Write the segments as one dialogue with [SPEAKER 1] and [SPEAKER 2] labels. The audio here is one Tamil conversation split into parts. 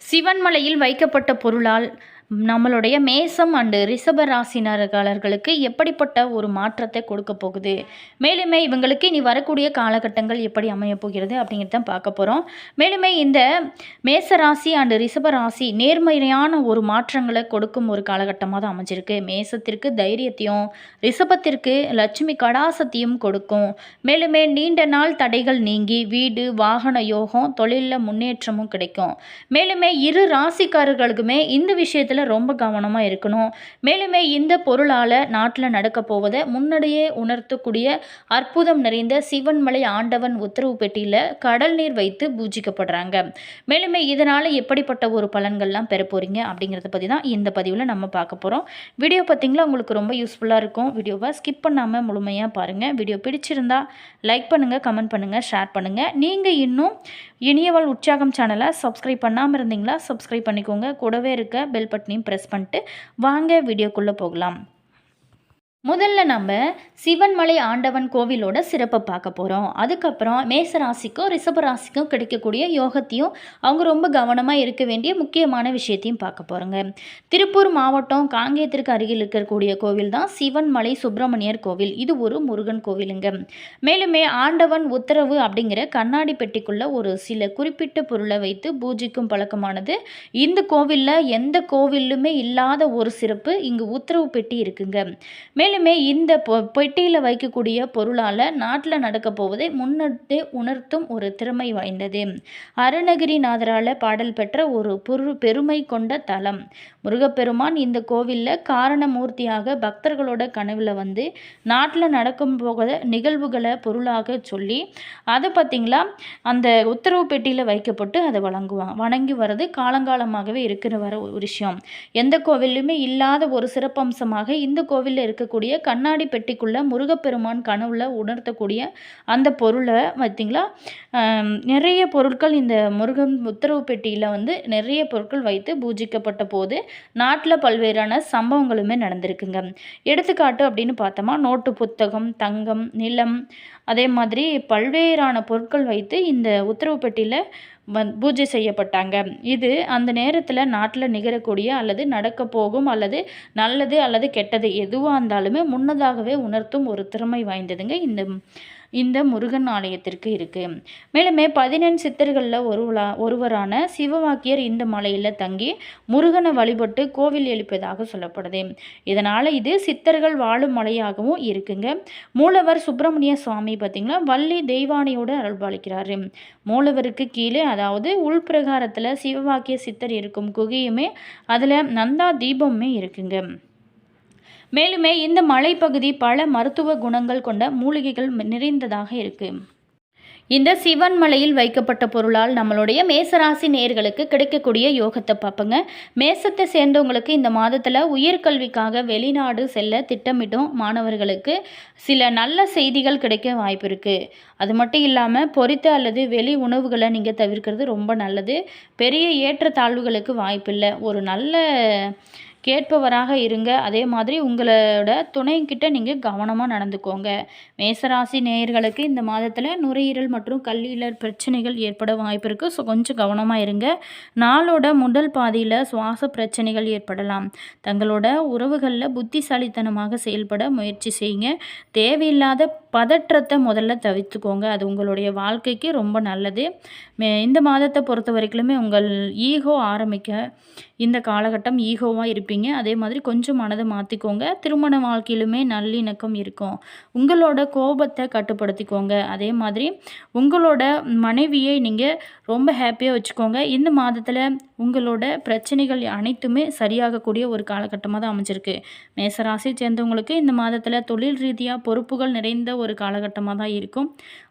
[SPEAKER 1] சிவன்மலையில் வைக்கப்பட்ட பொருளால் நம்மளுடைய மேசம் அண்டு ரிஷப ராசினர்களுக்கு எப்படிப்பட்ட ஒரு மாற்றத்தை கொடுக்க போகுது? மேலுமே இவங்களுக்கு இனி வரக்கூடிய காலகட்டங்கள் எப்படி அமைய போகிறது அப்படிங்கிறத பார்க்க போகிறோம் மேலுமே இந்த மேச ராசி அண்டு ரிஷப ராசி நேர்மறையான ஒரு மாற்றங்களை கொடுக்கும் ஒரு காலகட்டமாக தான் அமைஞ்சிருக்கு. மேசத்திற்கு தைரியத்தையும் ரிஷபத்திற்கு லட்சுமி கடாசத்தையும் கொடுக்கும். மேலுமே நீண்ட நாள் தடைகள் நீங்கி வீடு வாகன யோகம் தொழிலில் முன்னேற்றமும் கிடைக்கும். மேலுமே இரு ராசிக்காரர்களுக்குமே இந்த விஷயத்தில் ரொம்ப கவனமாக இருக்கணும். மேலுமே இந்த பொருளால் நாட்டில் நடக்க போவதை முன்னாடியே உணர்த்தக்கூடிய அற்புதம் நிறைந்த சிவன்மலை ஆண்டவன் உத்தரவு பெட்டியில் கடல் நீர் வைத்து பூஜிக்கப்படுறாங்க. மேலுமே இதனால் எப்படிப்பட்ட ஒரு பலன்கள்லாம் பெற போகிறீங்க அப்படிங்கிறத பற்றி தான் இந்த பதிவில் நம்ம பார்க்க போகிறோம் வீடியோ பார்த்தீங்களா உங்களுக்கு ரொம்ப யூஸ்ஃபுல்லாக இருக்கும். வீடியோவை ஸ்கிப் பண்ணாமல் முழுமையாக பாருங்கள் வீடியோ பிடிச்சிருந்தா லைக் பண்ணுங்கள் கமெண்ட் பண்ணுங்கள் ஷேர் பண்ணுங்கள் நீங்கள் இன்னும் இனியவள் உற்சாகம் சேனலை சப்ஸ்கிரைப் பண்ணாமல் இருந்தீங்களா? சப்ஸ்கிரைப் பண்ணிக்கோங்க. கூடவே இருக்க பெல் பட்டனையும் ப்ரெஸ் பண்ணிட்டு வாங்க வீடியோக்குள்ளே போகலாம். முதல்ல நம்ம சிவன்மலை ஆண்டவன் கோவிலோட சிறப்பை பார்க்க போகிறோம் அதுக்கப்புறம் மேச ராசிக்கும் ராசிக்கும் கிடைக்கக்கூடிய யோகத்தையும் அவங்க ரொம்ப கவனமாக இருக்க வேண்டிய முக்கியமான விஷயத்தையும் பார்க்க போகிறோங்க திருப்பூர் மாவட்டம் காங்கேயத்திற்கு அருகில் இருக்கக்கூடிய கோவில் தான் சிவன்மலை சுப்பிரமணியர் கோவில். இது ஒரு முருகன் கோவிலுங்க. மேலுமே ஆண்டவன் உத்தரவு அப்படிங்கிற கண்ணாடி பெட்டிக்குள்ள ஒரு சில குறிப்பிட்ட பொருளை வைத்து பூஜிக்கும் பழக்கமானது. இந்த கோவிலில் எந்த கோவிலுமே இல்லாத ஒரு சிறப்பு இங்கு உத்தரவு பெட்டி இருக்குங்க. மேலும் இந்த பொ பெட்டியில் வைக்கக்கூடிய பொருளால் நாட்டில் நடக்க போவதை முன்னிட்டு உணர்த்தும் ஒரு திறமை வாய்ந்தது. அருணகிரிநாதரால் பாடல் பெற்ற ஒரு பொரு பெருமை கொண்ட தலம். முருகப்பெருமான் இந்த கோவிலில் காரணமூர்த்தியாக பக்தர்களோட கனவில் வந்து நாட்டில் நடக்கும் போக நிகழ்வுகளை பொருளாக சொல்லி அதை பார்த்திங்களா அந்த உத்தரவு பெட்டியில் வைக்கப்பட்டு அதை வழங்குவாங்க வணங்கி வர்றது காலங்காலமாகவே இருக்கிற வர ஒரு விஷயம். எந்த கோவில்லையுமே இல்லாத ஒரு சிறப்பம்சமாக இந்த கோவிலில் இருக்கக்கூடிய கண்ணாடி பெட்டிக்குள்ளே முருகப்பெருமான் கனவுல உணர்த்தக்கூடிய அந்த பொருளை பார்த்திங்களா? நிறைய பொருட்கள் இந்த முருகன் உத்தரவு பெட்டியில் வந்து நிறைய பொருட்கள் வைத்து பூஜிக்கப்பட்ட போது நாட்டில் பல்வேறான சம்பவங்களுமே நடந்திருக்குங்க. எடுத்துக்காட்டு அப்படின்னு பார்த்தோமா நோட்டு புத்தகம் தங்கம் நிலம் அதே மாதிரி பல்வேறான பொருட்கள் வைத்து இந்த உத்தரவு பெட்டியில் வந் பூஜை செய்யப்பட்டாங்க. இது அந்த நேரத்தில் நாட்டில் நிகழக்கூடிய அல்லது நடக்க போகும் அல்லது நல்லது அல்லது கெட்டது எதுவாக இருந்தாலுமே முன்னதாகவே உணர்த்தும் ஒரு திறமை வாய்ந்ததுங்க இந்த இந்த முருகன் ஆலயத்திற்கு இருக்குது மேலுமே பதினெண் சித்தர்களில் ஒருவலா ஒருவரான சிவவாக்கியர் இந்த மலையில் தங்கி முருகனை வழிபட்டு கோவில் எழுப்பதாக சொல்லப்படுது. இதனால் இது சித்தர்கள் வாழும் மலையாகவும் இருக்குங்க. மூலவர் சுப்பிரமணிய சுவாமி பார்த்திங்கன்னா வள்ளி தெய்வானையோடு அருள்பாலிக்கிறாரு. மூலவருக்கு கீழே அதாவது உள்பிரகாரத்தில் சிவவாக்கிய சித்தர் இருக்கும் குகையுமே அதில் நந்தா தீபமுமே இருக்குங்க. மேலுமே இந்த மலைப்பகுதி பல மருத்துவ குணங்கள் கொண்ட மூலிகைகள் நிறைந்ததாக இருக்கு. இந்த சிவன் மலையில் வைக்கப்பட்ட பொருளால் நம்மளுடைய மேசராசி நேர்களுக்கு கிடைக்கக்கூடிய யோகத்தை பார்ப்போங்க. மேசத்தை சேர்ந்தவங்களுக்கு இந்த மாதத்தில் உயர்கல்விக்காக வெளிநாடு செல்ல திட்டமிட்டும் மாணவர்களுக்கு. சில நல்ல செய்திகள் கிடைக்க வாய்ப்பு இருக்குது அது மட்டும் இல்லாமல் பொரித்த அல்லது வெளி உணவுகளை நீங்கள் தவிர்க்கிறது ரொம்ப நல்லது. பெரிய ஏற்றத்தாழ்வுகளுக்கு வாய்ப்பில்லை. ஒரு நல்ல கேட்பவராக இருங்க. அதே மாதிரி உங்களோட துணைக்கிட்ட நீங்கள் கவனமாக நடந்துக்கோங்க. மேசராசி நேயர்களுக்கு இந்த மாதத்தில் நுரையீரல் மற்றும் கல்லீரல் பிரச்சனைகள் ஏற்பட வாய்ப்பு இருக்குது ஸோ கொஞ்சம் கவனமாக இருங்க. நாளோட முதல் பாதியில் சுவாச பிரச்சனைகள் ஏற்படலாம். தங்களோட உறவுகளில் புத்திசாலித்தனமாக செயல்பட முயற்சி செய்யுங்க. தேவையில்லாத பதற்றத்தை முதல்ல தவிர்த்துக்கோங்க. அது உங்களுடைய வாழ்க்கைக்கு ரொம்ப நல்லது. இந்த மாதத்தை பொறுத்த வரைக்குமே உங்கள் ஈகோ ஆரம்பிக்க இந்த காலகட்டம் ஈகோவாக இருப்பீங்க. அதே மாதிரி கொஞ்சம் மனதை மாற்றிக்கோங்க திருமண வாழ்க்கையிலுமே நல்லிணக்கம் இருக்கும். உங்களோட கோபத்தை கட்டுப்படுத்திக்கோங்க. அதே மாதிரி உங்களோட மனைவியை நீங்கள் ரொம்ப ஹாப்பியாக வச்சுக்கோங்க. இந்த மாதத்தில் உங்களோட பிரச்சனைகள் அனைத்துமே சரியாகக்கூடிய ஒரு காலகட்டமாக தான் அமைஞ்சிருக்கு. மேசராசியை சேர்ந்தவங்களுக்கு இந்த மாதத்தில் தொழில் ரீதியாக பொறுப்புகள் நிறைந்த ஒரு காலகட்டமாக தான் இருக்கும்.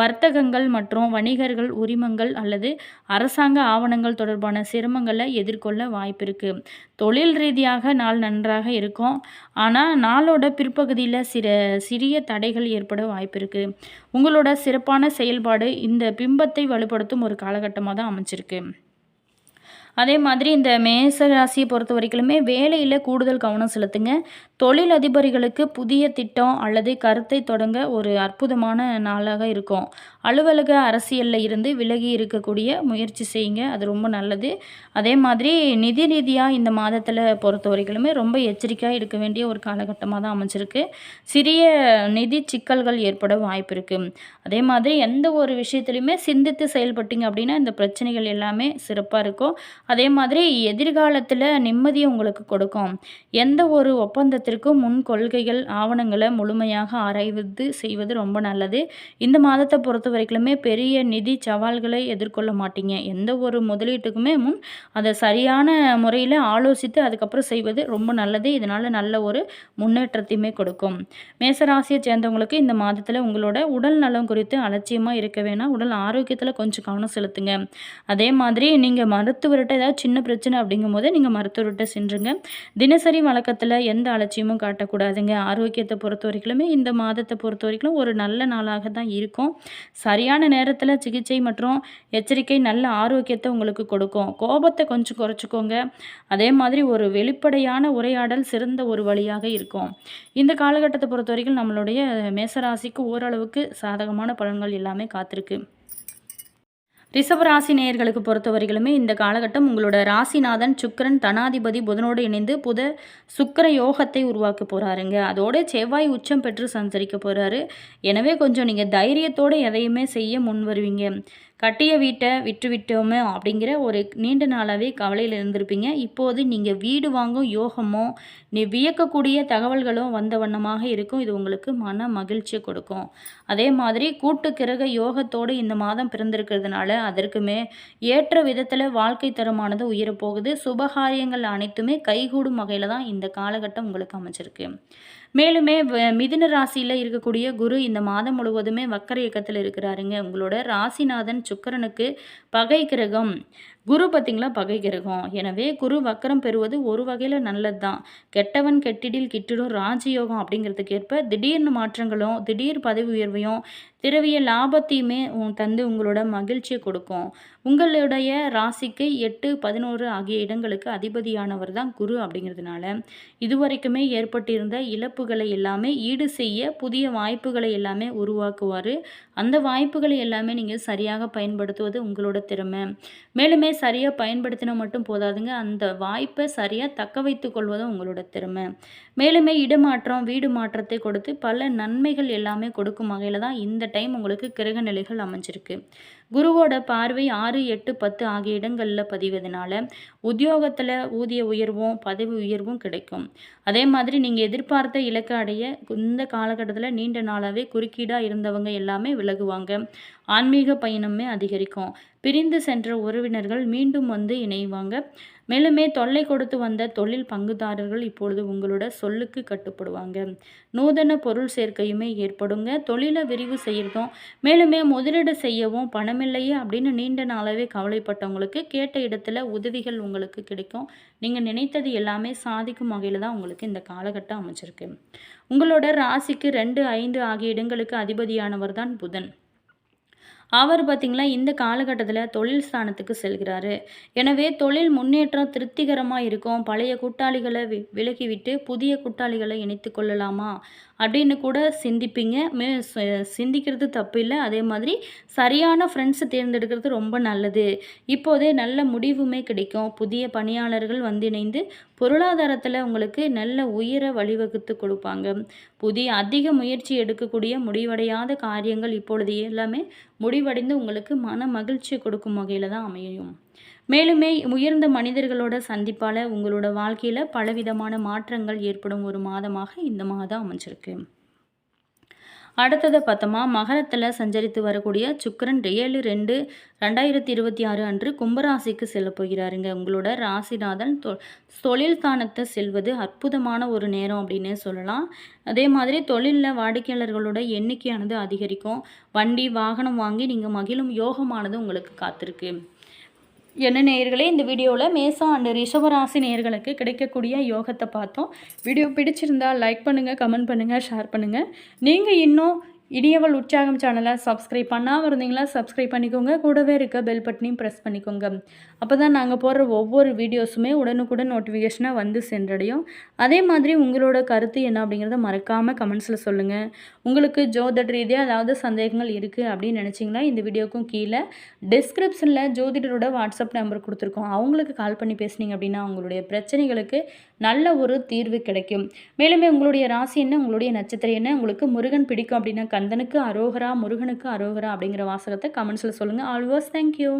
[SPEAKER 1] வர்த்தகங்கள் மற்றும் வணிகர்கள் உரிமங்கள் அல்லது அரசாங்க ஆவணங்கள் தொடர்பான சிரமங்களை எதிர்கொள்ள வாய்ப்பு இருக்குது தொழில் ரீதியாக நாள் நன்றாக இருக்கும். ஆனால் நாளோட பிற்பகுதியில் சில சிறிய தடைகள் ஏற்பட வாய்ப்பு இருக்குது உங்களோட சிறப்பான செயல்பாடு இந்த பிம்பத்தை வலுப்படுத்தும் ஒரு காலகட்டமாக தான் அமைச்சிருக்கு அதே மாதிரி இந்த மேச ராசியை பொறுத்த வரைக்குமே வேலையில் கூடுதல் கவனம் செலுத்துங்க. தொழிலதிபர்களுக்கு புதிய திட்டம் அல்லது கருத்தை தொடங்க ஒரு அற்புதமான நாளாக இருக்கும். அலுவலக அரசியலில் இருந்து விலகி இருக்கக்கூடிய முயற்சி செய்யுங்க. அது ரொம்ப நல்லது. அதே மாதிரி நிதி ரீதியாக இந்த மாதத்தில் பொறுத்த வரைக்குமே ரொம்ப எச்சரிக்கையாக இருக்க வேண்டிய ஒரு காலகட்டமாக தான் அமைஞ்சிருக்கு. சிறிய நிதி சிக்கல்கள் ஏற்பட வாய்ப்பு இருக்குது அதே மாதிரி எந்த ஒரு விஷயத்துலையுமே சிந்தித்து செயல்பட்டீங்க அப்படின்னா இந்த பிரச்சனைகள் எல்லாமே சிறப்பாக இருக்கும். அதே மாதிரி எதிர்காலத்தில் நிம்மதியை உங்களுக்கு கொடுக்கும். எந்த ஒரு ஒப்பந்தத்திற்கும் முன் கொள்கைகள் ஆவணங்களை முழுமையாக ஆராய்வது செய்வது ரொம்ப நல்லது. இந்த மாதத்தை பொறுத்த வரைக்குமே பெரிய நிதி சவால்களை எதிர்கொள்ள மாட்டீங்க. எந்த ஒரு முதலீட்டுக்குமே முன் அதை சரியான முறையில் ஆலோசித்து அதுக்கப்புறம் செய்வது ரொம்ப நல்லது. இதனால் நல்ல ஒரு முன்னேற்றத்தையுமே கொடுக்கும். மேசராசியை சேர்ந்தவங்களுக்கு இந்த மாதத்தில் உங்களோட உடல் நலம் குறித்து அலட்சியமாக இருக்க வேணாம். உடல் ஆரோக்கியத்தில் கொஞ்சம் கவனம் செலுத்துங்க. அதே மாதிரி நீங்கள் மருத்துவர்கிட்ட ஏதாவது சின்ன பிரச்சனை அப்படிங்கும்போது நீங்கள் மருத்துவர்கிட்ட சென்றுங்க. தினசரி வழக்கத்தில் எந்த அலட்சியமும் காட்டக்கூடாதுங்க. ஆரோக்கியத்தை பொறுத்த வரைக்குமே இந்த மாதத்தை பொறுத்த வரைக்கும் ஒரு நல்ல நாளாக தான் இருக்கும். சரியான நேரத்தில் சிகிச்சை மற்றும் எச்சரிக்கை நல்ல ஆரோக்கியத்தை உங்களுக்கு கொடுக்கும். கோபத்தை கொஞ்சம் குறைச்சிக்கோங்க. அதே மாதிரி ஒரு வெளிப்படையான உரையாடல் சிறந்த ஒரு வழியாக இருக்கும். இந்த காலகட்டத்தை பொறுத்த வரைக்கும் நம்மளுடைய மேசராசிக்கு ஓரளவுக்கு சாதகமான பலன்கள் எல்லாமே காத்திருக்கு. ரிஷபராசி நேயர்களுக்கு பொறுத்தவரைகளுமே இந்த காலகட்டம் உங்களோட ராசிநாதன் சுக்கரன் தனாதிபதி புதனோடு இணைந்து புத சுக்கர யோகத்தை உருவாக்க போகிறாருங்க அதோட செவ்வாய் உச்சம் பெற்று சஞ்சரிக்க போகிறாரு எனவே கொஞ்சம் நீங்கள் தைரியத்தோடு எதையுமே செய்ய முன் வருவீங்க கட்டிய வீட்டை விட்டுவிட்டோமே அப்படிங்கிற ஒரு நீண்ட நாளாகவே கவலையில் இருந்திருப்பீங்க. இப்போது நீங்கள் வீடு வாங்கும் யோகமோ நீ வியக்கக்கூடிய தகவல்களும் வந்த வண்ணமாக இருக்கும். இது உங்களுக்கு மன மகிழ்ச்சியை கொடுக்கும். அதே மாதிரி கூட்டு கிரக யோகத்தோடு இந்த மாதம் பிறந்திருக்கிறதுனால அதற்குமே ஏற்ற விதத்தில் வாழ்க்கை தரமானது உயரப்போகுது. சுபகாரியங்கள் அனைத்துமே கைகூடும் வகையில் தான் இந்த காலகட்டம் உங்களுக்கு அமைச்சிருக்கு மேலுமே மிதுன ராசியில் இருக்கக்கூடிய குரு இந்த மாதம் முழுவதுமே வக்கர இயக்கத்தில் இருக்கிறாருங்க. உங்களோட ராசிநாதன் சுக்கரனுக்கு பகை கிரகம். குரு பார்த்திங்களா பகை கிரகம். எனவே குரு வக்கரம் பெறுவது ஒரு வகையில் நல்லது தான் கெட்டவன் கெட்டிடில் கிட்டிடும் ராஜயோகம் அப்படிங்கிறதுக்கு ஏற்ப திடீர்னு மாற்றங்களும் திடீர் பதவி உயர்வையும் திரவிய லாபத்தையுமே தந்து உங்களோட மகிழ்ச்சியை கொடுக்கும். உங்களுடைய ராசிக்கு எட்டு பதினோரு ஆகிய இடங்களுக்கு அதிபதியானவர் தான் குரு அப்படிங்கிறதுனால இதுவரைக்குமே ஏற்பட்டிருந்த இழப்புகளை எல்லாமே ஈடு செய்ய புதிய வாய்ப்புகளை எல்லாமே உருவாக்குவார். அந்த வாய்ப்புகளை எல்லாமே நீங்கள் சரியாக பயன்படுத்துவது உங்களோட திறமை. மேலுமே சரியாக பயன்படுத்தினா மட்டும் போதாதுங்க. அந்த வாய்ப்பை சரியாக தக்க வைத்து கொள்வதும் உங்களோட திறமை. மேலுமே இடமாற்றம் வீடு மாற்றத்தை கொடுத்து பல நன்மைகள் எல்லாமே கொடுக்கும் வகையில் தான் இந்த டைம் உங்களுக்கு கிரக நிலைகள் அமைஞ்சிருக்கு. குருவோட பார்வை ஆறு எட்டு பத்து ஆகிய இடங்களில் பதிவதனால உத்தியோகத்தில் ஊதிய உயர்வும் பதவி உயர்வும் கிடைக்கும். அதே மாதிரி நீங்கள் எதிர்பார்த்த இலக்கை அடைய இந்த காலகட்டத்தில் நீண்ட நாளாகவே குறுக்கீடாக இருந்தவங்க எல்லாமே விலகுவாங்க. ஆன்மீக பயணமே அதிகரிக்கும். பிரிந்து சென்ற உறவினர்கள் மீண்டும் வந்து இணைவாங்க. மேலுமே தொல்லை கொடுத்து வந்த தொழில் பங்குதாரர்கள் இப்பொழுது உங்களோட சொல்லுக்கு கட்டுப்படுவாங்க. நூதன பொருள் சேர்க்கையுமே ஏற்படுங்க. தொழிலை விரிவு செய்யறதும் மேலுமே முதலீடு செய்யவும் பணமில்லையே அப்படின்னு நீண்ட நாளாகவே கவலைப்பட்டவங்களுக்கு கேட்ட இடத்துல உதவிகள் உங்களுக்கு கிடைக்கும். நீங்கள் நினைத்தது எல்லாமே சாதிக்கும் வகையில் தான் உங்களுக்கு இந்த காலகட்டம் அமைச்சிருக்கு உங்களோட ராசிக்கு ரெண்டு ஐந்து ஆகிய இடங்களுக்கு அதிபதியானவர் தான் புதன். அவர் பார்த்திங்களா இந்த காலகட்டத்தில் தொழில் ஸ்தானத்துக்கு செல்கிறாரு. எனவே தொழில் முன்னேற்றம் திருப்திகரமாக இருக்கும். பழைய கூட்டாளிகளை வி விலகிவிட்டு புதிய கூட்டாளிகளை இணைத்து கொள்ளலாமா? அப்படின்னு கூட சிந்திப்பீங்க. மே சிந்திக்கிறது தப்பு இல்லை அதே மாதிரி சரியான ஃப்ரெண்ட்ஸை தேர்ந்தெடுக்கிறது ரொம்ப நல்லது. இப்போதே நல்ல முடிவுமே கிடைக்கும். புதிய பணியாளர்கள் வந்து இணைந்து பொருளாதாரத்தில் உங்களுக்கு நல்ல உயர வழிவகுத்து கொடுப்பாங்க. புதிய அதிக முயற்சி எடுக்கக்கூடிய முடிவடையாத காரியங்கள் இப்பொழுது எல்லாமே முடிவடைந்து உங்களுக்கு மன மகிழ்ச்சி கொடுக்கும் வகையில் தான் அமையும். மேலுமே உயர்ந்த மனிதர்களோட சந்திப்பால் உங்களோட வாழ்க்கையில் பலவிதமான மாற்றங்கள் ஏற்படும் ஒரு மாதமாக இந்த மாதம் அமைஞ்சிருக்கு. அடுத்ததை பார்த்தோமா? மகரத்தில் சஞ்சரித்து வரக்கூடிய சுக்கரன் ஏழு ரெண்டு ரெண்டாயிரத்தி இருபத்தி ஆறு அன்று கும்பராசிக்கு செல்ல போகிறாருங்க. உங்களோட ராசிநாதன் தொ தொழில் ஸ்தானத்தை செல்வது அற்புதமான ஒரு நேரம் அப்படின்னே சொல்லலாம். அதே மாதிரி தொழிலில் வாடிக்கையாளர்களோட எண்ணிக்கையானது அதிகரிக்கும். வண்டி வாகனம் வாங்கி நீங்கள் மகிழும் யோகமானது உங்களுக்கு காத்திருக்கு. என்ன நேயர்களே இந்த வீடியோவில் மேசம் அண்டு ரிஷபராசி நேயர்களுக்கு கிடைக்கக்கூடிய யோகத்தை பார்த்தோம். வீடியோ பிடிச்சிருந்தால் லைக் பண்ணுங்கள் கமெண்ட் பண்ணுங்கள் ஷேர் பண்ணுங்கள் நீங்கள் இன்னும்
[SPEAKER 2] இனியவள் உற்சாகம் சேனலை சப்ஸ்கிரைப் பண்ணாமல் இருந்தீங்களா சப்ஸ்கிரைப் பண்ணிக்கோங்க. கூடவே இருக்க பெல் பட்டனையும் ப்ரெஸ் பண்ணிக்கோங்க. அப்போ தான் நாங்கள் போடுற ஒவ்வொரு வீடியோஸுமே உடனுக்குடன் நோட்டிஃபிகேஷனாக வந்து சென்றடையும். அதே மாதிரி உங்களோட கருத்து என்ன அப்படிங்கிறத மறக்காமல் கமெண்ட்ஸில் சொல்லுங்கள் உங்களுக்கு ஜோதிட ரீதியாக ஏதாவது சந்தேகங்கள் இருக்குது அப்படின்னு நினச்சிங்கன்னா இந்த வீடியோக்கும் கீழே டிஸ்கிரிப்ஷனில் ஜோதிடரோட வாட்ஸ்அப் நம்பர் கொடுத்துருக்கோம். அவங்களுக்கு கால் பண்ணி பேசுனீங்க அப்படின்னா உங்களுடைய பிரச்சனைகளுக்கு நல்ல ஒரு தீர்வு கிடைக்கும். மேலுமே உங்களுடைய ராசி என்ன உங்களுடைய நட்சத்திரம் என்ன உங்களுக்கு முருகன் பிடிக்கும் அப்படின்னா கந்தனுக்கு அரோகரா முருகனுக்கு அரோகரா அப்படிங்கிற வாசகத்தை கமெண்ட்ஸில் சொல்லுங்கள் ஆல்வோஸ் தேங்க்யூ